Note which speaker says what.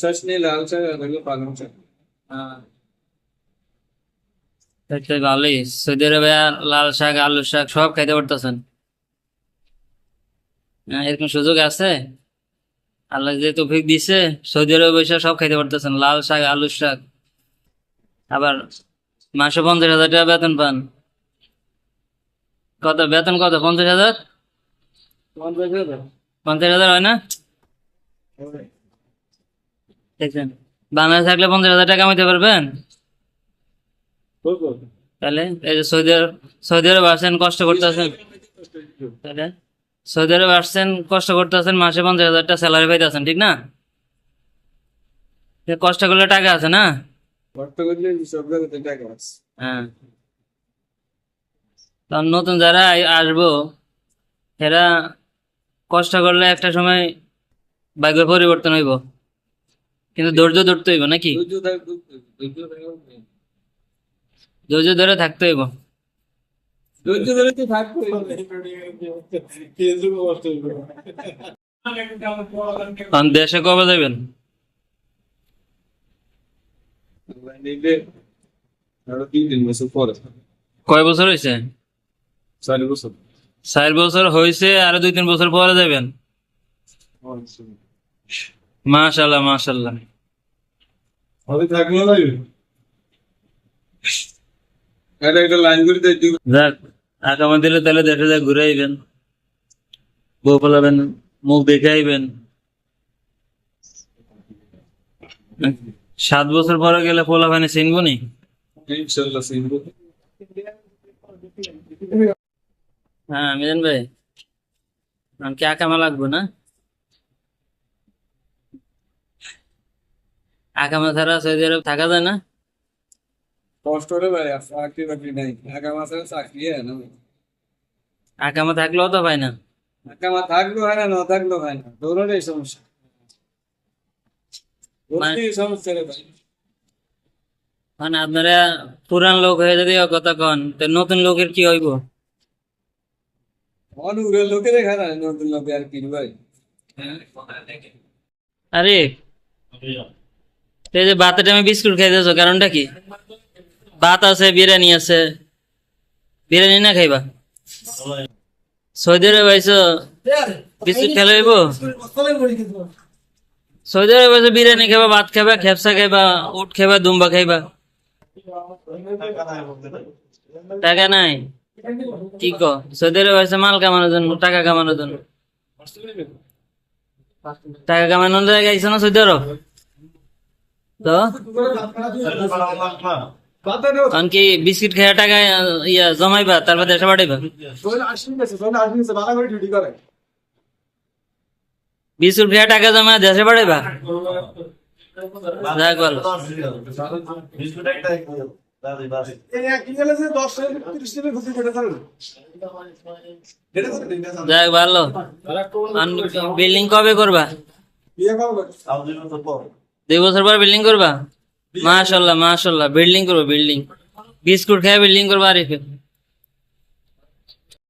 Speaker 1: শাক নেই লাল শাক
Speaker 2: হ্যাঁ। ভালোই সৌদি আরবে লাল শাক আলু শাক সব খাইতে পারতেছেন। হ্যাঁ, এরকম সুযোগ আছে? আল্লাহ যে তৌফিক দিছে সৌদি আরবে সব খাইতে পারতেছেন লাল শাক আলু শাক। আবার মাসে পঞ্চাশ হাজার টাকা বেতন পান। কত? বেতন কত? পঞ্চাশ হাজার?
Speaker 1: পঞ্চাশ হাজার।
Speaker 2: পঞ্চাশ হাজার হয় না? দেখছেন? বাংলাদেশ থাকলে পঞ্চাশ হাজার টাকা কামাইতে পারবেন? তাহলে এই যে সৌদি আরব সৌদি আরব আসছেন কষ্ট করতেছেন তাহলে সৌদি আরব আসছেন কষ্ট করতেছেন মাসে পঞ্চাশ হাজার টাকা স্যালারি পাইতেছেন ঠিক না? কষ্ট করলে টাকা আছে না? হ্যাঁ। নতুন যারা আসব এরা কষ্ট করলে একটা সময় ভাগ্য পরিবর্তন হইব। কিন্তু ধৈর্য ধরতে হইব নাকি?
Speaker 1: ধৈর্য
Speaker 2: ধরে থাকতে হইব।
Speaker 1: ধৈর্য ধরে তো থাকবে
Speaker 2: তখন দেশে কবে যাবেন? কয় বছর হয়েছে
Speaker 1: চার বছর।
Speaker 2: চার বছর হয়েছে আরও দুই তিন বছর পরে যাবেন। মাশাল্লাহ মাশাল্লাহ যাক আগামী দিলে তাহলে দেখে যাক ঘুরে আইবেন। বউ পালাবেন মুখ দেখে আইবেন। সাত বছর পরে গেলে পোলা ভাইনে চিনবো নি?
Speaker 1: ইনশাল্লাহ সিনবো
Speaker 2: হ্যাঁ মিজান ভাই আমাকে আকামা লাগবো না? আকামা ছাড়া সৌদি আরব থাকা যায় না?
Speaker 1: কষ্ট হলে ভাই চাকরি বাকরি নাই। ঢাকা মাসে চাকরি হয় না
Speaker 2: আকামা থাকলেও তো পাই না।
Speaker 1: ঢাকা মা থাকল হয় না না থাকল হয় না। দৌড়ানোর সমস্যা। সমস্যা রে ভাই।
Speaker 2: মানে আপনারা পুরান লোক হয়ে যদি কথা কন তো নতুন লোকের কি হইব?
Speaker 1: অনুগ্রহ লোকে দেখা না নতুন লোকে আর কি ভাই।
Speaker 2: আরে এই যে ভাতের টাইমে বিস্কুট খাইতেছো, কারণটা কি? ভাত আছে, বিরিয়ানি আছে। বিরিয়ানি না খাইবা? সৌদি আরবে বিস্কুট খেলে হইব? সৌদি আরবে আইসো বিরিয়ানি খাবা ভাত খাবা খেপসা খাইবা উট খাইবা, দুম্বা খাইবা। টাকা নাই? কি কো? সৌদি আইসো মাল কামানোর জন্য, টাকা কামানোর জন্য। টাকা কামানোর জায়গায় আইসো না সৌদি তো? কারণ কি বিস্কিট খেয়ে টাকা ইয়া জমাইবা তারপর দেশে পাঠাইবা বিস্কুট খেয়ে টাকা জমা দেশে পাঠাইবা যাক ভালো। যাক ভালো বিল্ডিং কবে করবা? দুই বছর পর বিল্ডিং করবা? মাশাল্লাহ মাশাল্লাহ বিল্ডিং করব বিল্ডিং বিস্কুট খেয়ে বিল্ডিং করবা আরিফে।